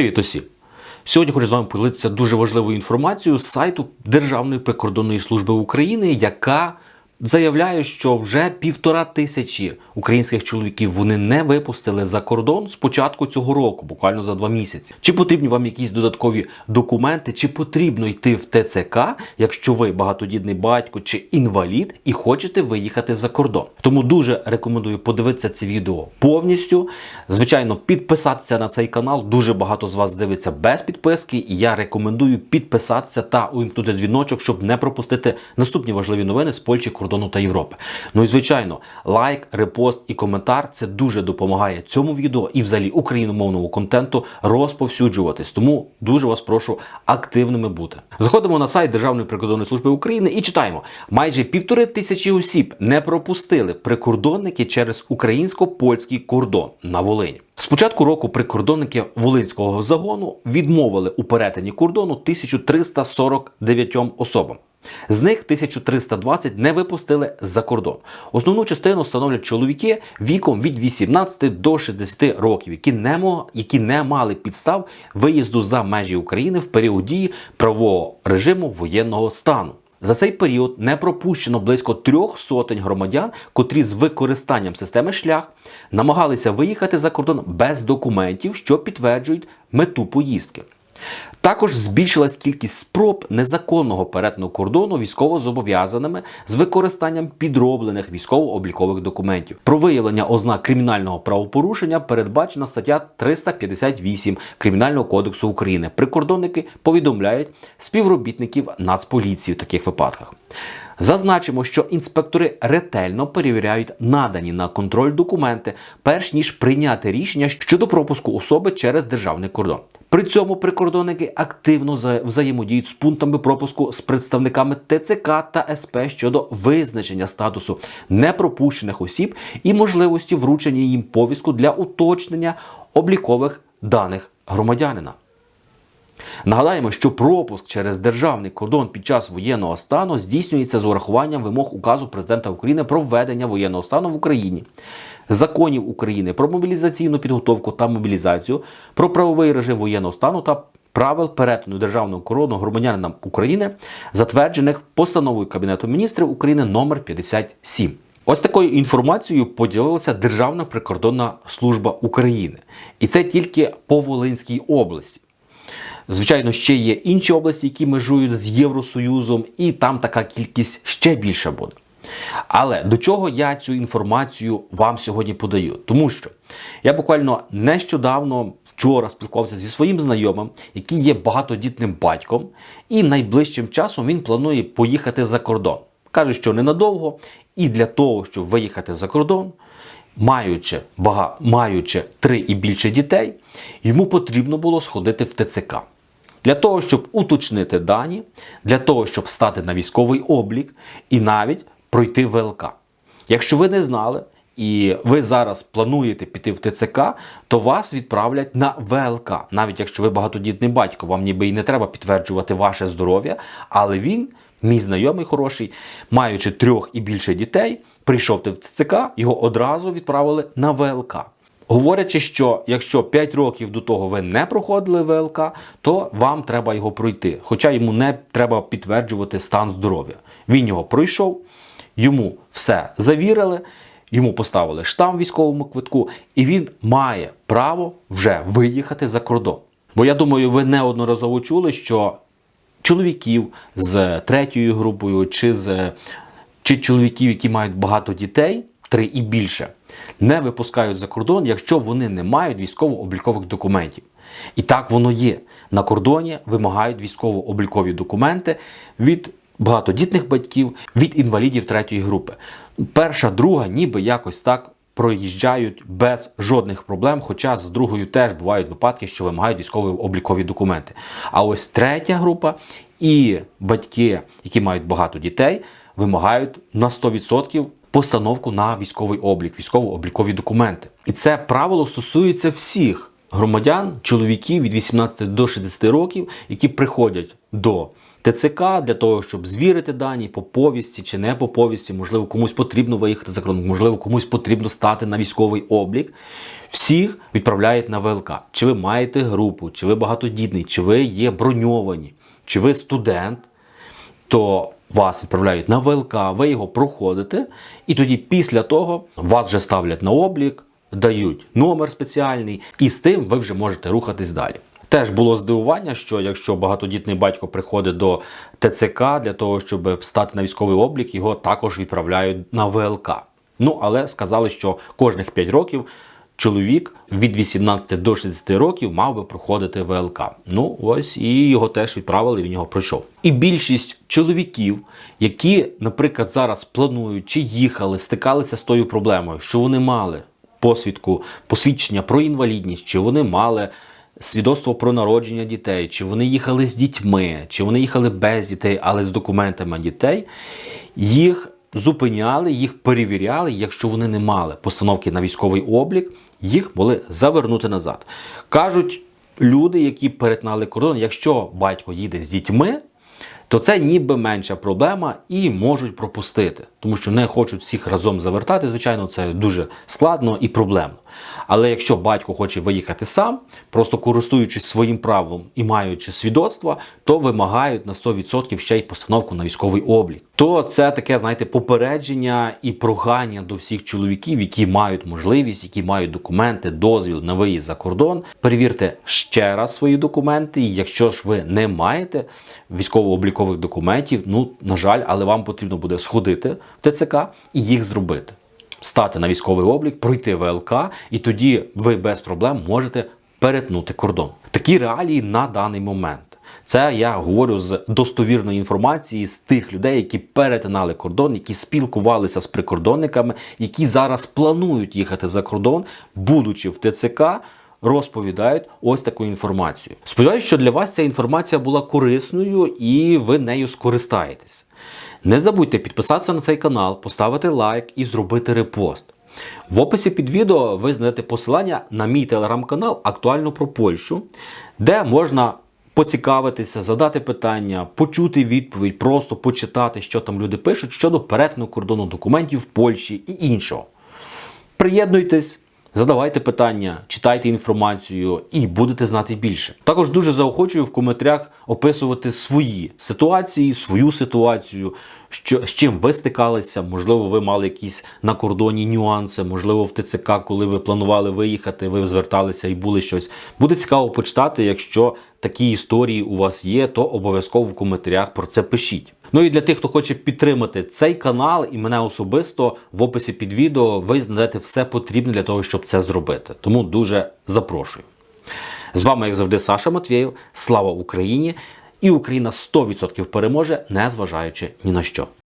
Привіт усім! Сьогодні хочу з вами поділитися дуже важливою інформацією з сайту Державної прикордонної служби України, яка заявляє, що вже півтора тисячі українських чоловіків вони не випустили за кордон з початку цього року, буквально за два місяці. Чи потрібні вам якісь додаткові документи, чи потрібно йти в ТЦК, якщо ви багатодітний батько чи інвалід і хочете виїхати за кордон? Тому дуже рекомендую подивитися це відео повністю. Звичайно, підписатися на цей канал. Дуже багато з вас дивиться без підписки, і я рекомендую підписатися та увімкнути дзвіночок, щоб не пропустити наступні важливі новини з Польщі, кордону та Європи. Ну і звичайно, лайк, репост і коментар це дуже допомагає цьому відео і взагалі україномовному контенту розповсюджуватись. Тому дуже вас прошу активними бути. Заходимо на сайт Державної прикордонної служби України і читаємо: майже півтори тисячі осіб не пропустили прикордонники через українсько-польський кордон на Волині. З початку року прикордонники Волинського загону відмовили у перетині кордону 1349 особам. З них 1320 не випустили за кордон. Основну частину становлять чоловіки віком від 18 до 60 років, які не, які не мали підстав виїзду за межі України в період дії правового режиму воєнного стану. За цей період не пропущено близько трьох сотень громадян, котрі з використанням системи шлях намагалися виїхати за кордон без документів, що підтверджують мету поїздки. Також збільшилась кількість спроб незаконного перетину кордону військовозобов'язаними з використанням підроблених військово-облікових документів. Про виявлення ознак кримінального правопорушення передбачена стаття 358 Кримінального кодексу України. Прикордонники повідомляють співробітників Нацполіції в таких випадках. Зазначимо, що інспектори ретельно перевіряють надані на контроль документи, перш ніж прийняти рішення щодо пропуску особи через державний кордон. При цьому прикордонники активно вза- взаємодіють з пунктами пропуску з представниками ТЦК та СП щодо визначення статусу непропущених осіб і можливості вручення їм повістку для уточнення облікових даних громадянина. Нагадаємо, що пропуск через державний кордон під час воєнного стану здійснюється з урахуванням вимог указу президента України про введення воєнного стану в Україні, законів України про мобілізаційну підготовку та мобілізацію, про правовий режим воєнного стану та правил перетину державного кордону громадянина України, затверджених постановою Кабінету міністрів України номер 57. Ось такою інформацією поділилася Державна прикордонна служба України, і це тільки по Волинській області. Звичайно, ще є інші області, які межують з Євросоюзом, і там така кількість ще більша буде. Але до чого я цю інформацію вам сьогодні подаю? Тому що я буквально нещодавно вчора спілкувався зі своїм знайомим, який є багатодітним батьком, і найближчим часом він планує поїхати за кордон. Каже, що ненадовго, і для того, щоб виїхати за кордон, маючи, бага, маючи три і більше дітей, йому потрібно було сходити в ТЦК. Для того, щоб уточнити дані, для того, щоб стати на військовий облік і навіть пройти ВЛК. Якщо ви не знали і ви зараз плануєте піти в ТЦК, то вас відправлять на ВЛК. Навіть якщо ви багатодітний батько, вам ніби і не треба підтверджувати ваше здоров'я, але він, мій знайомий хороший, маючи трьох і більше дітей, прийшов в ТЦК, його одразу відправили на ВЛК. Говорячи, що якщо 5 років до того ви не проходили ВЛК, то вам треба його пройти. Хоча йому не треба підтверджувати стан здоров'я. Він його пройшов, йому все завірили, йому поставили штамп в військовому квитку, і він має право вже виїхати за кордон. Бо я думаю, ви неодноразово чули, що чоловіків з третьою групою чи з чи чоловіків, які мають багато дітей, три і більше, не випускають за кордон, якщо вони не мають військово-облікових документів. І так воно є. На кордоні вимагають військово-облікові документи від багатодітних батьків, від інвалідів третьої групи. Перша, друга, ніби якось так проїжджають без жодних проблем, хоча з другою теж бувають випадки, що вимагають військово-облікові документи. А ось третя група і батьки, які мають багато дітей, вимагають на 100% постановку на військовий облік, військово-облікові документи. І це правило стосується всіх громадян, чоловіків від 18 до 60 років, які приходять до ТЦК для того, щоб звірити дані по повісті чи не по повісті, можливо, комусь потрібно виїхати за кордон, можливо, комусь потрібно стати на військовий облік. Всіх відправляють на ВЛК. Чи ви маєте групу, чи ви багатодітний, чи ви є броньовані, чи ви студент, то вас відправляють на ВЛК, ви його проходите, і тоді після того вас вже ставлять на облік, дають номер спеціальний, і з тим ви вже можете рухатись далі. Теж було здивування, що якщо багатодітний батько приходить до ТЦК для того, щоб стати на військовий облік, його також відправляють на ВЛК. Ну але сказали, що кожних 5 років чоловік від 18 до 60 років мав би проходити ВЛК. Ну ось і його теж відправили, він його пройшов. І більшість чоловіків, які, наприклад, зараз планують чи їхали, стикалися з тою проблемою, що вони мали посвідку, посвідчення про інвалідність, чи вони мали. Свідоцтво про народження дітей, чи вони їхали з дітьми, чи вони їхали без дітей, але з документами дітей, їх зупиняли, їх перевіряли. Якщо вони не мали постановки на військовий облік, їх могли завернути назад. Кажуть люди, які перетнали кордон, якщо батько їде з дітьми, то це ніби менша проблема і можуть пропустити, тому що не хочуть всіх разом завертати. Звичайно, це дуже складно і проблемно. Але якщо батько хоче виїхати сам, просто користуючись своїм правом і маючи свідоцтво, то вимагають на 100% ще й постановку на військовий облік. То це таке, знаєте, попередження і прохання до всіх чоловіків, які мають можливість, які мають документи, дозвіл на виїзд за кордон. Перевірте ще раз свої документи. І якщо ж ви не маєте військово-облікових документів, ну на жаль, але вам потрібно буде сходити в ТЦК і їх зробити. Стати на військовий облік, пройти ВЛК, і тоді ви без проблем можете перетнути кордон. Такі реалії на даний момент. Це я говорю з достовірної інформації з тих людей, які перетинали кордон, які спілкувалися з прикордонниками, які зараз планують їхати за кордон, будучи в ТЦК. Розповідають ось таку інформацію. Сподіваюсь, що для вас ця інформація була корисною і ви нею скористаєтесь. Не забудьте підписатися на цей канал, поставити лайк і зробити репост. В описі під відео ви знайдете посилання на мій телеграм-канал Актуально про Польщу, де можна поцікавитися, задати питання, почути відповідь, просто почитати, що там люди пишуть щодо перетину кордону документів в Польщі і іншого. Приєднуйтесь, задавайте питання, читайте інформацію і будете знати більше. Також дуже заохочую в коментарях описувати свої ситуації, свою ситуацію, що, з чим ви стикалися. Можливо, ви мали якісь на кордоні нюанси, можливо, в ТЦК, коли ви планували виїхати, ви зверталися і були щось. Буде цікаво почитати, якщо такі історії у вас є, то обов'язково в коментарях про це пишіть. Ну і для тих, хто хоче підтримати цей канал і мене особисто в описі під відео ви знайдете все потрібне для того, щоб це зробити. Тому дуже запрошую. З вами, як завжди, Саша Матвєєв. Слава Україні! І Україна 100% переможе, незважаючи ні на що.